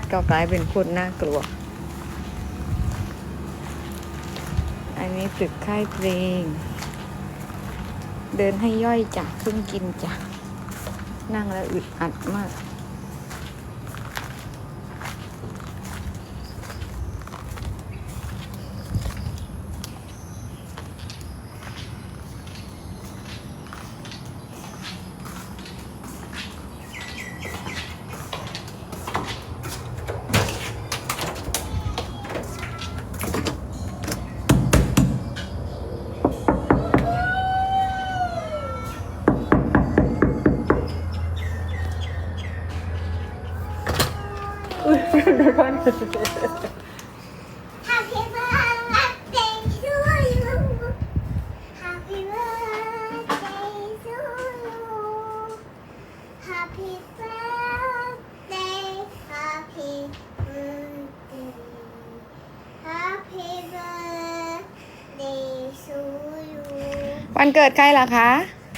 ติก็กลายเป็นคนน่ากลัว อันนี้ตึกค่ายเพลง เดินให้ย่อยจ้ะเพิ่งกินจ้ะนั่งแล้วอึดอัดมาก เกิดใกล้ละคะ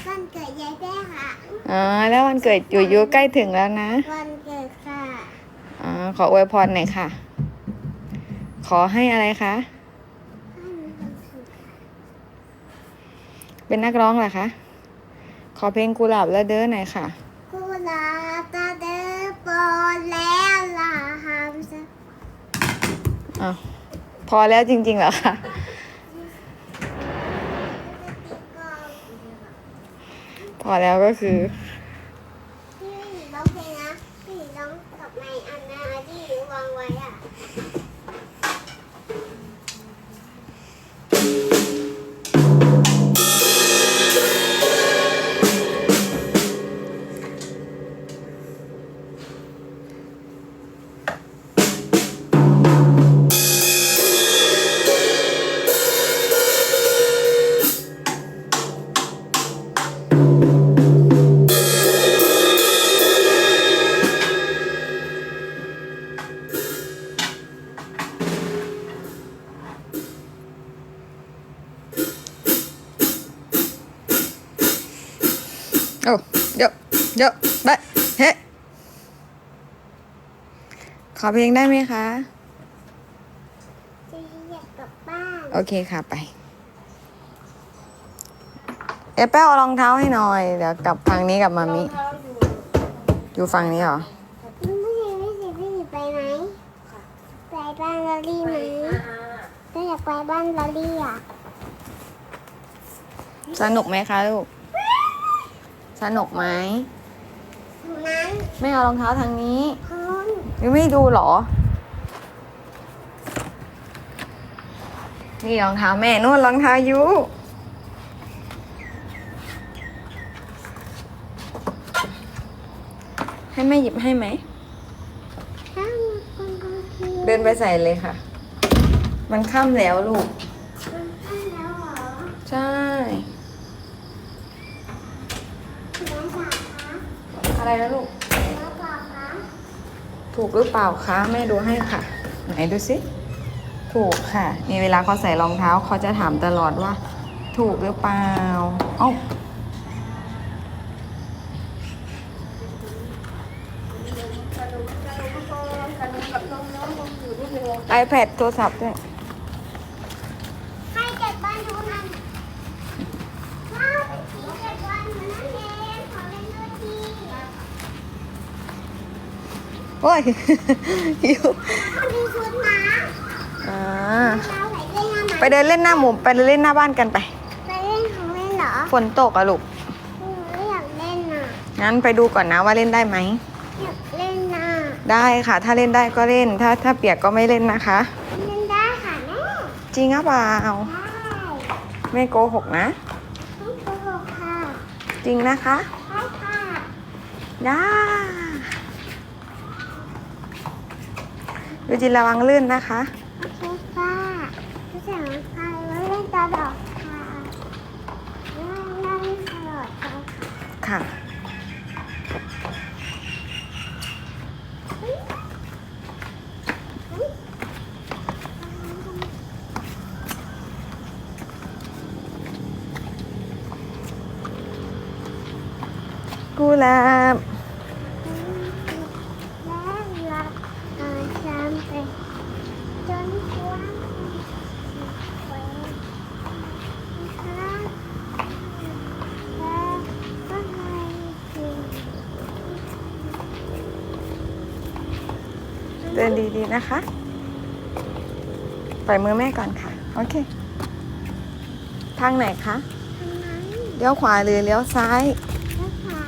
วันเกิดยายแป้ค่ะ อ๋อ แล้ววันเกิดอยู่ยุใกล้ถึงแล้วนะ วันเกิดค่ะ อ๋อ ขออวยพรหน่อยค่ะ ขอให้อะไรคะให้มีความสุขเป็นนักร้องเหรอคะ ขอเพลงกุหลาบและเด้อหน่อยค่ะ กุหลาบตาเดินโปรดแล้วล่ะฮะพี่จ๊ะอ้าวพอแล้วจริงๆเหรอคะ อแล้วก็คือพี่ร้องเพลงนะพี่ร้องกับไมค์อันนาที่วางไว้อะ อเพลงได้ไหมคะจะอยากกลับบ้าน โอเคค่ะไป เอะแป้วเอารองเท้าให้หน่อย เดี๋ยวกลับทางนี้กับมามิ อยู่ฝั่งนี้เหรอ ไม่ใช่ไม่ใช่พี่ไปไหมไปบ้านลอรี่ไหมก็อยากไปบ้านลอรี่อะสนุกไหมคะลูก สนุกไหมนั้นไม่เอารองเท้าทางนี้คุณ ยังไม่ดูเหรอ นี่รองเท้าแม่นู่นรองเท้ายูให้แม่หยิบให้ไหมถ้ามีคนกางเกงเดินไปใส่เลยค่ะ มันค่ำแล้วลูกมันตั้งแล้วเหรอใช่น้องสาวคะอะไรนะลูกน้องสาวคะ ถูกหรือเปล่าคะแม่ดูให้ค่ะ ไหนดูสิถูกค่ะนี่เวลาเขาใส่รองเท้าเขาจะถามตลอดว่า ถูกหรือเปล่าเอ้า iPad โทรศัพท์ด้วย ให้เก็บบ้านดูนั่นว้าวเป็นสีเก็บบ้านเหมือนนั่นเองขอเล่นด้วยที โอ้ยหิวเขามีชุดนะอ่าเราไหนเล่นน้ำไหมไปเดินเล่นหน้าหมู่ไปเดินเล่นหน้าบ้านกันไป ไปเล่นของเล่นเหรอฝนตกอะลูกหนูไม่อยากเล่นน่ะงั้นไปดูก่อนนะว่าเล่นได้ไหมอยากเล่นน่ะได้ค่ะ ถ้าเล่นได้ก็เล่น ถ้าถ้าเปียกก็ไม่เล่นนะคะ เล่นได้ค่ะแม่จริงหรือเปล่าได้ไม่โกหกนะไม่โกหกค่ะ จริงนะคะใช่ค่ะย่า ดูจินระวังลื่นนะคะโอเคค่ะ ดินดีๆนะคะ ปล่อยมือแม่ก่อนค่ะ โอเค ทางไหนคะทางนั้นเลี้ยวขวาหรือเลี้ยวซ้ายแล้วขา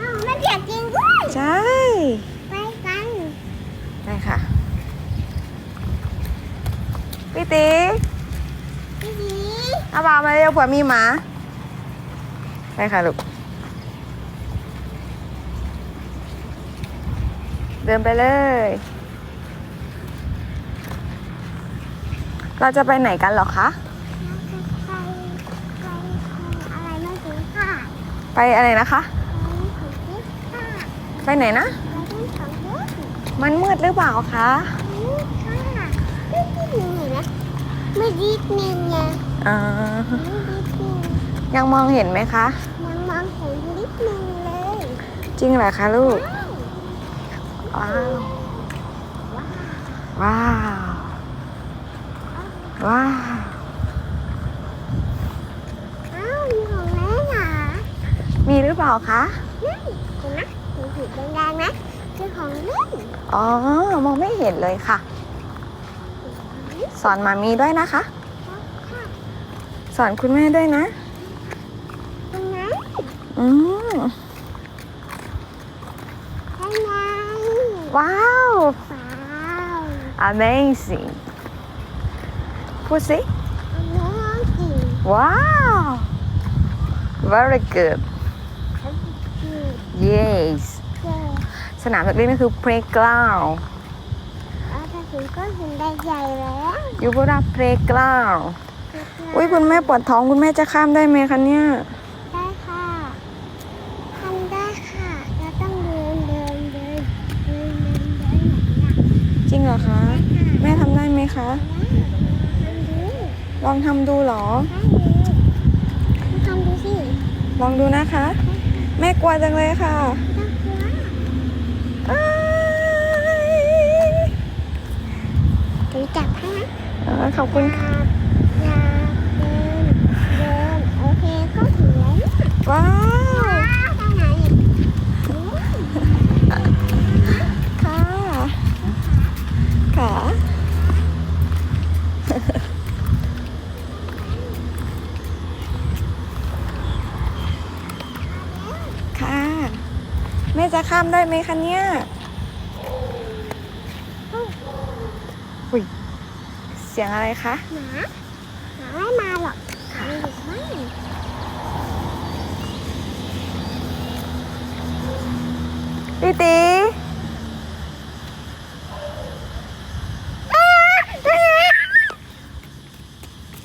อ้าวมันเปียกจริงด้วยใช่ ไปกันได้ค่ะ พี่ตีพี่ดีเอาบ่าวมาเร็วเผื่อมีหมา ไปค่ะลูก เดินไปเลย เราจะไปไหนกันเหรอคะเราจะไปไปอะไรไม่รู้ค่ะไปอะไรนะคะ ไปของพิซซ่าไปไหนนะไปเล่นของเล่นมันมืดหรือเปล่าคะนี่ค่ะนี่ที่หนึ่งเห็นไหมไม่ดิดนึงไงอ่าไม่ดิดนึงยังมองเห็นไหมคะ ยังมองเห็นนิดนึงเลย จริงเหรอคะลูก ว้าว ว้าว ว้าวอ้าวมีของเล่นเหรอมีหรือเปล่าคะนี่เห็นไหมเห็นสีแดงๆไหมคือของเล่นอ๋อ มองไม่เห็นเลยค่ะ สอนมามีด้วยนะคะค่ะสอนคุณแม่ด้วยนะตรงนั้นอืม ใช่ไหม ว้าวว้าว amazing พูดสิ amazing ว้าว very good yes เจ๋งสนามเด็กเล่นก็คือ playground เอาแต่ถึงก็เห็นได้ใหญ่แล้วยูบุระ playground อุ้ยคุณแม่ปวดท้องคุณแม่จะข้ามได้ไหมคะเนี่ย ได้ค่ะทำได้ค่ะเราต้องเดินเดินเดินเดินเดินเดินไหนอะ จริงเหรอคะ แม่ทำได้ไหมคะ ทำดู ลองทำดูเหรอ ได้เลยทำดูสิ ลอง ดูนะคะ แม่กลัวจังเลยค่ะน่ากลัวอ้ายถือจับให้นะเออขอบคุณค่ะ ข้ามได้ไหมคะเนี่ยอุ้ยเสียงอะไรคะหมาหมาไม่มาหรอกมันอยู่บ้านพี่ตี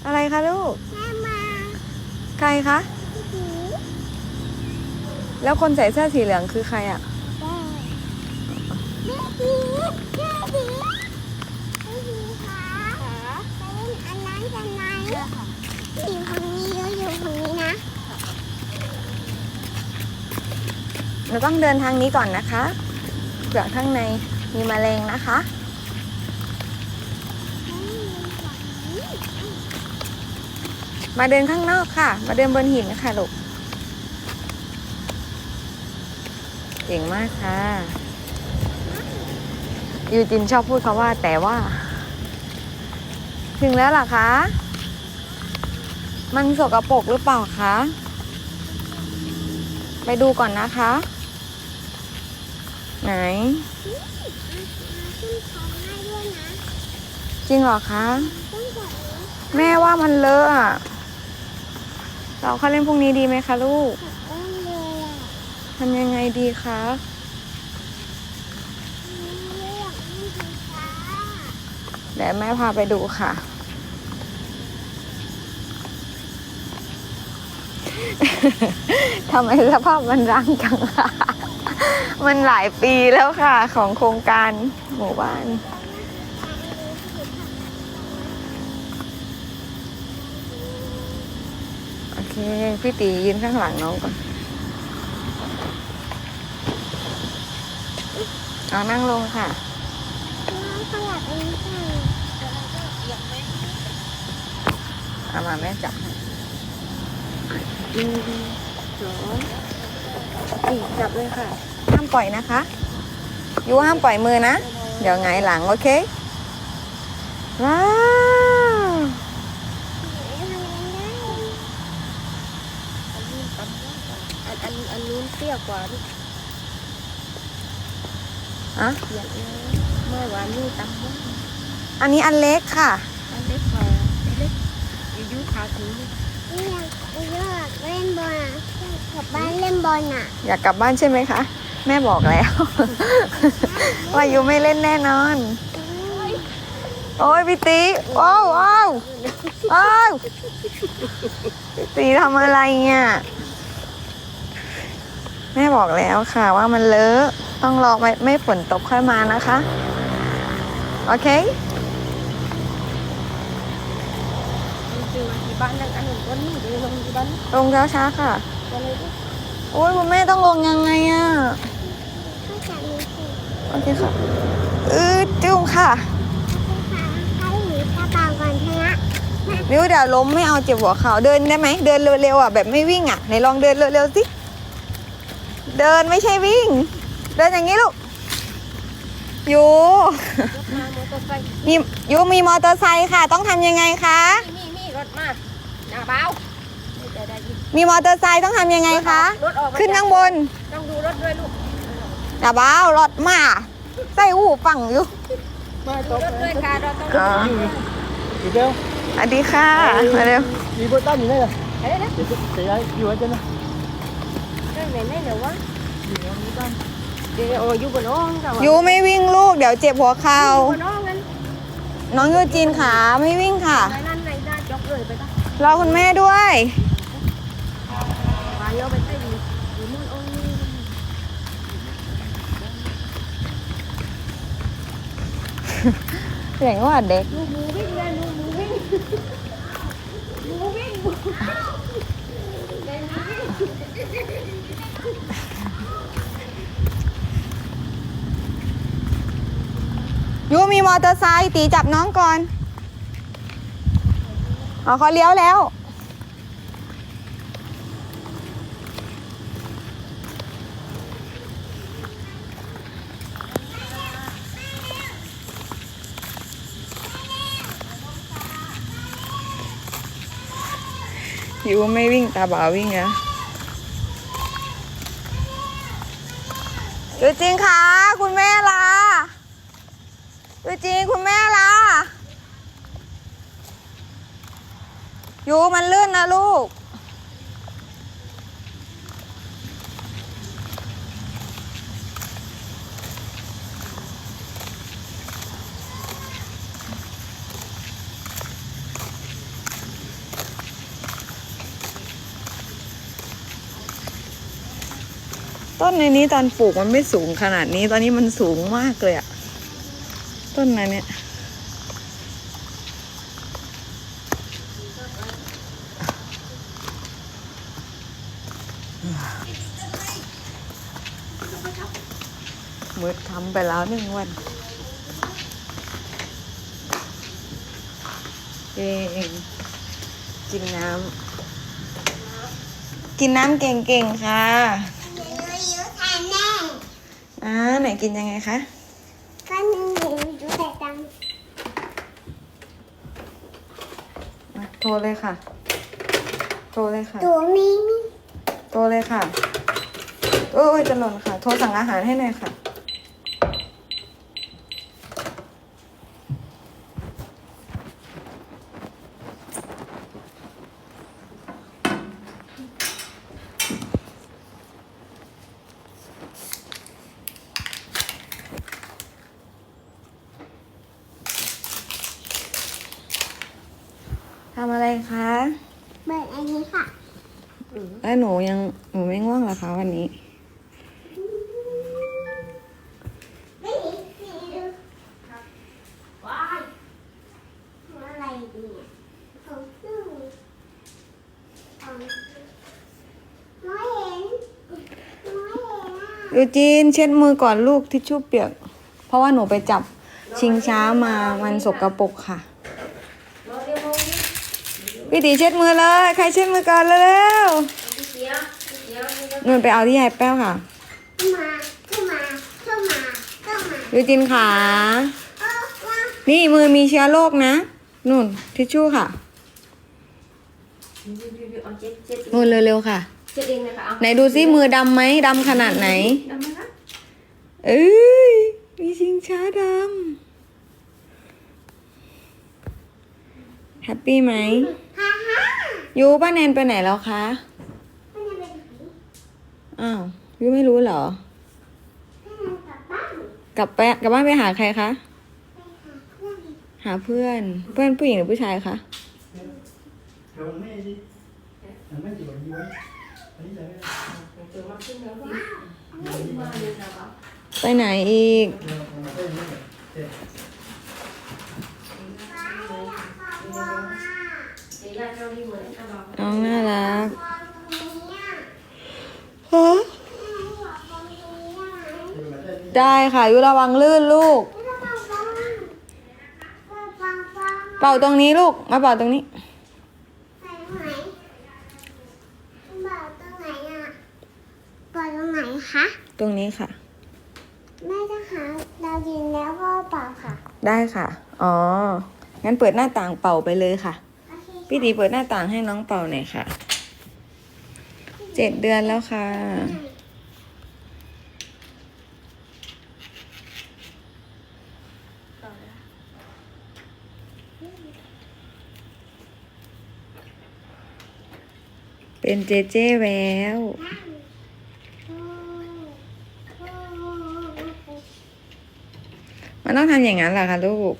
อะไรคะลูกแม่มาใครคะพี่ผีแล้วคนใส่เสื้อสีเหลืองคือใครอะ แม่ผีแม่ผีแม่ผีคะไปเล่นอันนั้นกันไหมอยู่ฝั่งนี้แล้วอยู่ฝั่งนี้นะ เราต้องเดินทางนี้ก่อนนะคะเผื่อข้างในมีแมลงนะคะมาเดินข้างนอกค่ะ มาเดินบนหินค่ะลูก เก่งมากค่ะ ยูจินชอบพูดคาว่าแต่ว่า ถึงแล้วหรอคะ มันสกรปรกหรือเปล่าคะ ไปดูก่อนนะคะ ไหนขึ้นของให้ด้วยนะจริงเหรอคะ แม่ว่ามันเลอะอะเราเข้าเล่นพรุ่งนี้ดีไหมคะลูกทำยังไงดีคะเดี๋ยวแม่พาไปดูค่ะ ทำไมสภาพมันร้างจังคะ มันหลายปีแล้วค่ะของโครงการหมู่บ้าน โอเค พี่ตียืนข้างหลังน้องก่อนเอานั่งลงค่ะเองค่ะเอามาแม่จับให้หนึ่งสองสี่จับเลยค่ะ ห้ามปล่อยนะคะยูห้ามปล่อยมือนะ เดี๋ยวไงายหลังโอเค ว้าวอันอันอันนู้นเปรี้ยวกว่าลูกอะเปรี้ยวเลยเมื่อวานนี่ตำว่าอันนี้อันเล็กค่ะ อันเล็กกว่าอันเล็กอยู่ยุขาถึงนี่อยากไปเลือกเล่นบอลอะกลับบ้านเล่นบอลอะ อยากกลับบ้านใช่ไหมคะ แม่บอกแล้ว ว่ายูไม่เล่นแน่นอน โอ้ยพี่ตีว้าวว้าวว้าวพี่ตีทำอะไรเนี่ยแม่บอกแล้วค่ะว่ามันเลอะต้องรอไม่ไม่ฝนตกค่อยมานะคะ โอเคคือมาที่บ้านนั่งอันหนึ่งก็นี่เดี๋ยวลงที่บ้านลงแล้วช้าค่ะก็เลยก็โอ้ยคุณแม่ต้องลงยังไงอะข้าจะมีสิ โอเคค่ะอืดจุ้งค่ะค่ะให้หนูกระเป๋าก่อนเถอะริ้วเดี๋ยวล้มไม่เอาเจ็บหัวเข่าเดินได้ไหมเดินเร็วๆอะแบบไม่วิ่งอะไหนลองเดินเร็วๆสิเดินไม่ใช่วิ่ง เดินอย่างนี้ลูกยูยกมามอเตอร์ไซค์มียูมีมอเตอร์ไซค์ค่ะ ต้องทำยังไงคะนี่นี่รถมาหน้าเบาไม่ได้ได้ยินมีมอเตอร์ไซค์ต้องทำยังไงคะรถออกมขึ้นข้างบนต้องดูรถด้วยลูก นะบ้าวรถมาใส่หูฟังอยู่มาดูรถด้วยค่ะเราต้องอ๋อ Chị kêu, สวัสดีค่ะมาเร็ว đi bữa tao nhìn đây rồi. เฮ้ยนะ Chị, chị, chị ấy, đi ở trên đây. เรื่องไหนไหนเดี๋ยววะ Đi ở bữa tao. เดี๋ยวโอ้อยู่บนน้องค่ะยูไม่วิ่งลูกเดี๋ยวเจ็บหัวเข่าบนน้องงั้นน้องยูจีนขาไม่วิ่งค่ะไหนนั่นไหนได้จกเลยไปจ้ะรอคุณแม่ด้วย ไปโยไปใต้ดีดีมุ่นโอ้ย เสียงว่าเด็กลูกหมูวิ่งเลยลูกหมูวิ่งหมูวิ่งหมูยูมีมอเตอร์ไซค์ตีจับน้องก่อนอ๋อเขาเลี้ยวแล้ว ยูไม่วิ่งตาบ่าวิ่งนะยูจริงค่ะ คุณแม่ลายูจีนคุณแม่ล่ะยูมันลื่นนะลูก ต้นในนี้ตอนปลูกมันไม่สูงขนาดนี้ ตอนนี้มันสูงมากเลยอะต้นนั้นเนี่ยมืดทำไปแล้วหนึ่งวันเก่งกินน้ำ กินน้ำเก่งๆ ค่ะ อยู่แทนแม่ อ่า ไหนกินยังไงคะก็นึงอยู่แต่ตังอะโทรเลยค่ะ โทรเลยค่ะ ตัวนี้โทรเลยค่ะโอ้ยจะหล่นค่ะ โทรสั่งอาหารให้หน่อยค่ะ ทำอะไรคะเปิดอันนี้ค่ะแล้วหนูยังหนูไม่ง่วงเหรอคะวันนี้ ไม่เห็นสีดูว้ายอะไรดีเนี่ยของซึ่งของน้อยเห็นน้อยเห็นอะยูจีนเช็ดมือก่อนลูกทิชชู่เปียก เพราะว่าหนูไปจับชิงช้ามามันสกรปรกค่ะ พี่ตีเช็ดมือเลย ใครเช็ดมือก่อนเร็วพี่เสียพี่เสียนุ่นไปเอาที่ยายแป้วค่ะขึ้นมาขึ้นมาขึ้นมาขึ้นมายูจินขาเออว่านี่มือมีเชื้อโรคนะนุ่นทิชชู่ค่ะเอาเจ็ดเจ็ดนุ่นเร็วๆค่ะเจ็ดเองนะคะเอาไหนดูซิมือดำไหมดำขนาดไหนดำไหมคะเอ้ยมีชิงช้าดำแฮปปี้ไหมฮ่าฮ่า ยูป้าแนนไปไหนแล้วคะไม่ได้ไปไหนอ้าวยูไม่รู้เหรอกลับบ้านกลับไปกลับบ้านไปหาใครคะ หาเพื่อน เพื่อนผู้หญิงหรือผู้ชายคะไปไหนอีก นกันเราน้องน่ารักตรงนี้อะฮะตรงนี้อะได้ค่ะยูระวังลื่นลูกไม่ต้องฟังฟังฟังฟังเป่าตรงนี้ลูก มาเป่าตรงนี้ไปตรงไหนบอกตรงไหนอะบอกตรงไหนคะตรงนี้ค่ะแม่จะหาดาวดินแล้วก็เปล่าค่ะ ได้ค่ะ อ๋อ งั้นเปิดหน้าต่างเป่าไปเลยค่ะโอเค พี่ตีเปิดหน้าต่างให้น้องเป่าหน่อยค่ะ เจ็ดเดือนแล้วค่ะ เป็นเจเจแล้วมันต้องทำอย่างนั้นแหละค่ะลูก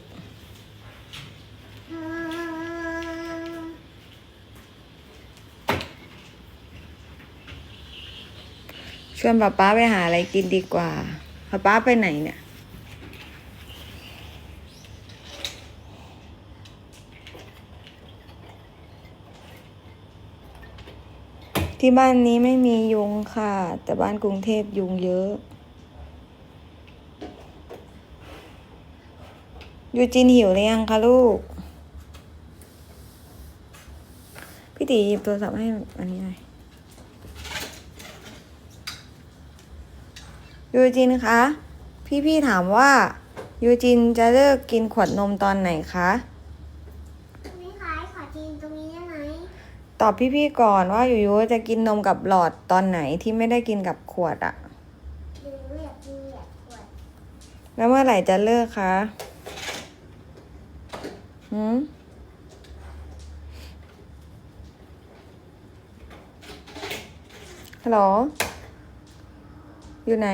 ชวนป๊าป๊าไปหาอะไรกินดีกว่าป๊าป๊าไปไหนเนี่ย ที่บ้านนี้ไม่มียุงค่ะ แต่บ้านกรุงเทพยุงเยอะ ยูจินหิวหรือยังคะลูก พี่ตีหยิบโทรศัพท์ให้อันนี้หน่อย ยูจินคะ พี่ๆถามว่า ยูจินจะเลิกกินขวดนมตอนไหนคะไม่ขายขอจีนตรงนี้ได้ไหมตอบพี่ๆก่อนว่ายูยูจะกินนมกับหลอดตอนไหนที่ไม่ได้กินกับขวดอะหรืออยากกินแบบขวดแล้วเมื่อไหร่จะเลิกคะหืมฮัลโหล อยู่ไหน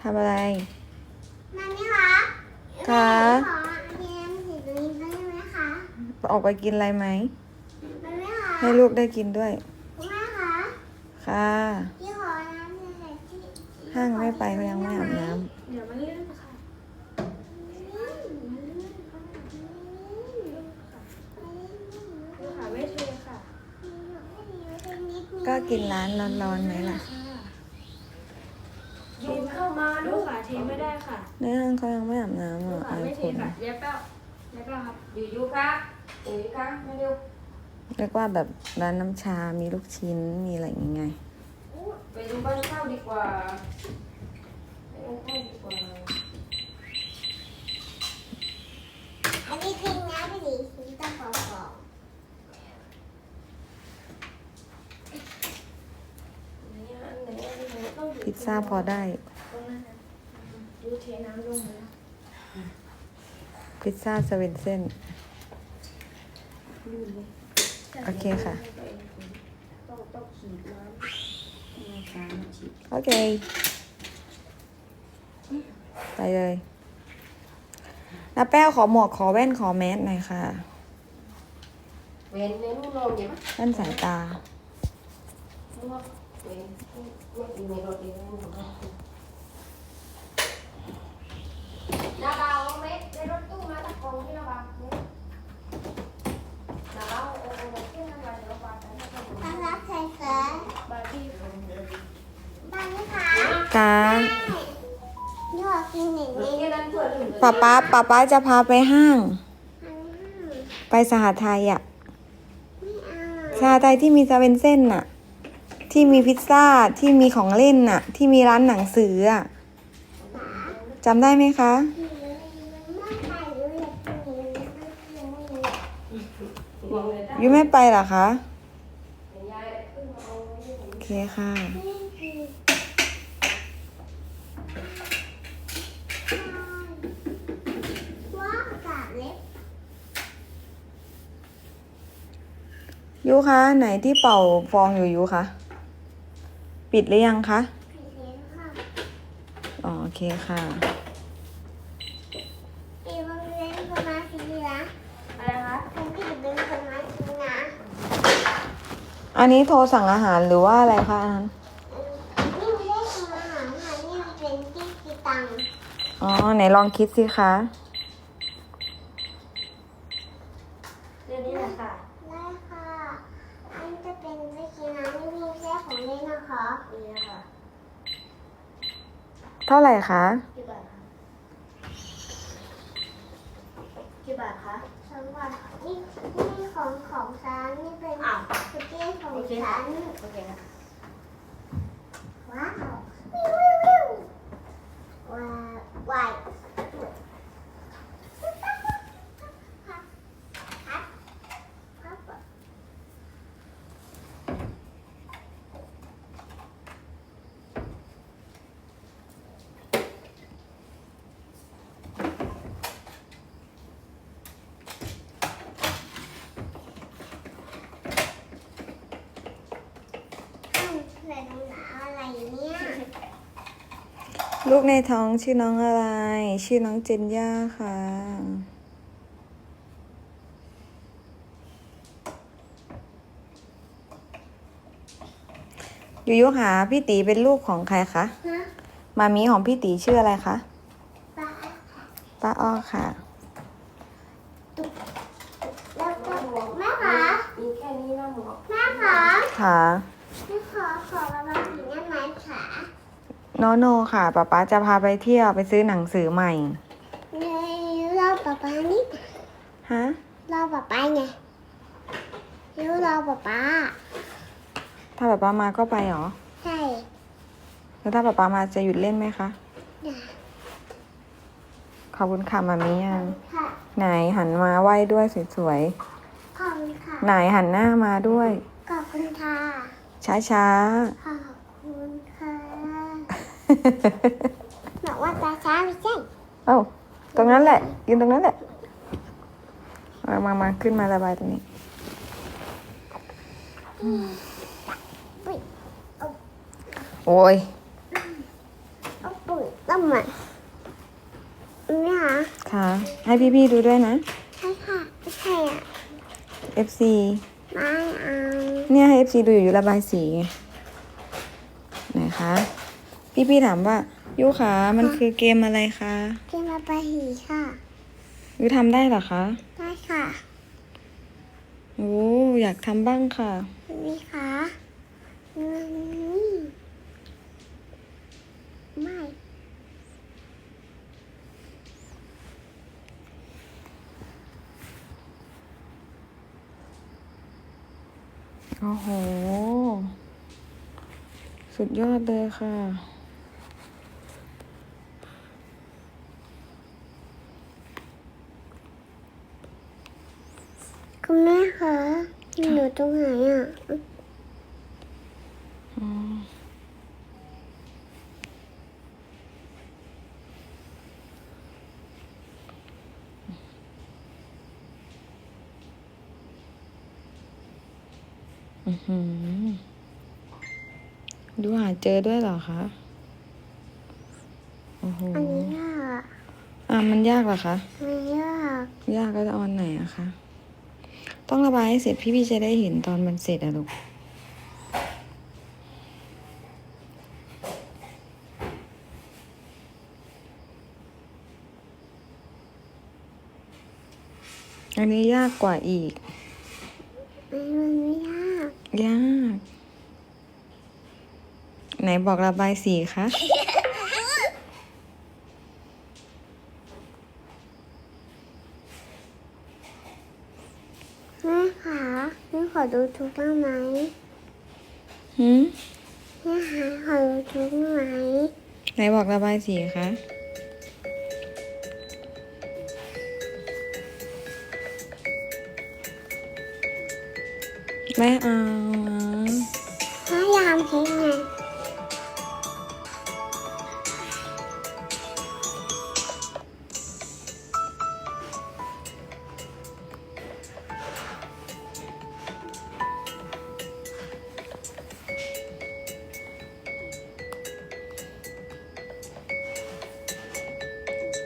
ทำอะไรมันนี่คะคะ ขอเทียมสีตรงนี้ได้ไหมคะออกไปกินอะไรไหมมันไม่คะให้ลูกได้กินด้วย คุณแม่คะค่ะ พี่ขอน้ำเลยค่ะที่ห้างไม่ไปเพราะยังไม่อาบน้เดี๋ยวมันเลื่อนค่ะค่ะไม่เทค่ะำก็กินร้านร้อนๆไหมล่ะ ยุงเข้ามาลูกค่ะเทไม่ได้ค่ะในห้างเขายังไม่อาบน้ำลูอะกค่ะอายไม่คเทนค่ะเย็บแป้วเย็บแป้วครับอยู่ยูครับอยู่ยูครับมาเร็วเรียกว่าแบบร้านน้ำชา มีลูกชิ้น มีอะไรอย่างเงี้ยไปดูบ้านเข้าดีกว่าไปดูเข้าดีกว่าอันนี้จริงนะพี่ดีสีตะขอบอก พิซซ่าพอได้ ดูเทน้ำลงเลยพิซซ่าสเวนเซ่นลื่นเลยโอเคค่ะ ต้องต้องขีดน้ำน้ำตาลฉีดโอเค ไปเลยแล้วแป้วขอหมวกขอแว่นขอแมสหน่อยค่ะ เว้นเว้นลูกลงเดี๋ยวมั้ยแว่นสายตาลูกเว้นลูกอยู่ในาบาวเม็ดในรถตู้มาตะกองที่นาบาวเม็ดนาบาวเอาเอาเอาขึ้นมาเดี๋ยวบาทนะต้อนรับใครคะบาทที่บ้านนี้ค่ะค่ะนี่ว่ากินหนึ่งนี่นี้นั่นเพื่อนอื่นป๊าป๊าป๊าป๊าจะพาไปห้างอันนี้ไปสหไทยอะไม่เอา สหไทยที่มีสเวนเซ่นน่ะ ที่มีพิซซ่าที่มีของเล่นน่ะ ที่มีร้านหนังสืออะจำได้ไหมคะ ยูไม่ไปเหรอคะ โอเคค่ะ ยูคะไหนที่เป่าฟองอยู่ยูคะ ปิดหรือยังคะผีเลี้ยงค่ะอ๋อโอเคค่ะอีวันเลี้ยงสมาธินะอะไรคะผมพี่จะเป็นสมาธินะ อันนี้โทรสั่งอาหารหรือว่าอะไรคะอันนั้นนี่ไม่ได้ทำอาหารค่ะนี่มันเป็นที่กีตังค์อ๋อไหนลองคิดสิคะ เรื่องนี้แหละค่ะ ได้ค่ะ อันจะเป็นวิธีน้ำนี่มีแค่ของเล่น นะคะนี่นะคะเท่าไหร่คะกี่บาทคะกี่บาทคะสองบาทนี่นี่ของของฉันนี่เป็นอ้าวคุกกี้ของโอเคฉันโอเคนะว้าววิววิววิวว้าวว้าว อ้าวใส่รองเท้าอะไรเนี่ย ลูกในท้องชื่อน้องอะไร ชื่อน้องเจนย่าค่ะยูยุค่ะพี่ตีเป็นลูกของใครคะฮะมามีของพี่ตีชื่ออะไรคะปลาป้าอ้อค่ะ แล้วก็แม่คะมีแค่นี้นะหมอแม่คะค่ะ แม่ขอขอระบายสีได้ไหมคะ โนโนค่ะป๊าป๊าจะพาไปเที่ยวไปซื้อหนังสือใหม่เนี่ยรอป๊าป๊านี่ฮะรอป๊าป๊าไงยูรอป๊าป๊าถ้าป๊าป๊ามาก็ไปเหรอ ใช่แล้วถ้าป๊าป๊ามาจะหยุดเล่นไหมคะนะขอบคุณค่ะมามียังค่ะไหนหันมาไหว้ด้วยสวยขอบคุณค่ะๆไหนหันหน้ามาด้วย ขอบคุณค่ะช้าขอบคุณค่ะๆ บอกว่าตาช้าไม่ใช่เอ้าตรงนั้นแหละยืนตรงนั้นแหละมามามาขึ้นมาระบายตรงนี้ปุ้ยโอ้ยเอาปุ๋ยต้มอะนี่ค่ะค่ะ ให้พี่ๆดูด้วยนะ ใช่ค่ะไม่ใช่อะ FC ไม่เอาเนี่ยให้ FC ดูอยู่อยู่ระบายสีไงไหนคะ พี่ๆถามว่ายูขามันคือเกมอะไรคะกินมาไปหีค่ะยูทำได้เหรอคะได้ค่ะโอ้อยากทำบ้างค่ะนี่ค่ะนี่ไม่โอ้โห สุดยอดเลยค่ะ คุณแม่คะหนู ตรงไหนอะอืมอื้อหือดูหาเจอด้วยเหรอคะ โอ้โห อันนี้ยากอะ มันยากเหรอคะมันยาก ยากก็จะเอาอันไหนอะคะ ต้องระบายให้เสร็จพี่ๆจะได้เห็นตอนมันเสร็จอะลูกอันนี้ยากกว่าอีกอันนี้มันไม่ยาก ยาก ไหนบอกระบายสีคะ แม่คะแม่ขอ ดูทุกบ้างไหมหืมแม่หาของทุกไหมไหนบอกระบายสีคะไม่เอาอะถ้ายามเค้กไง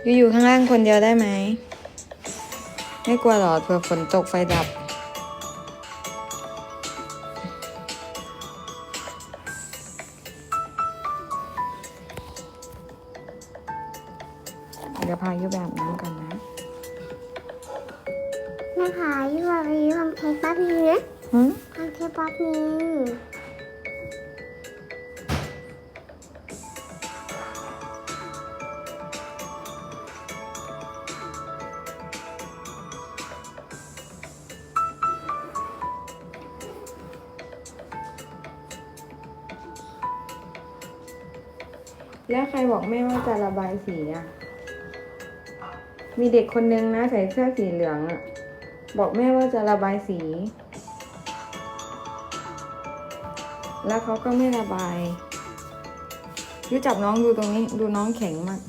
อยู่ๆข้างล่างคนเดียวได้ไหม ไม่กลัวหรอเผื่อฝนตกไฟดับ แล้วใครบอกแม่ว่าจะระบายสีอะ มีเด็กคนนึงนะใส่เสื้อสีเหลืองอะ บอกแม่ว่าจะระบายสี แล้วเขาก็ไม่ระบายยูจับน้องดูตรงนี้ ดูน้องแข็งมาก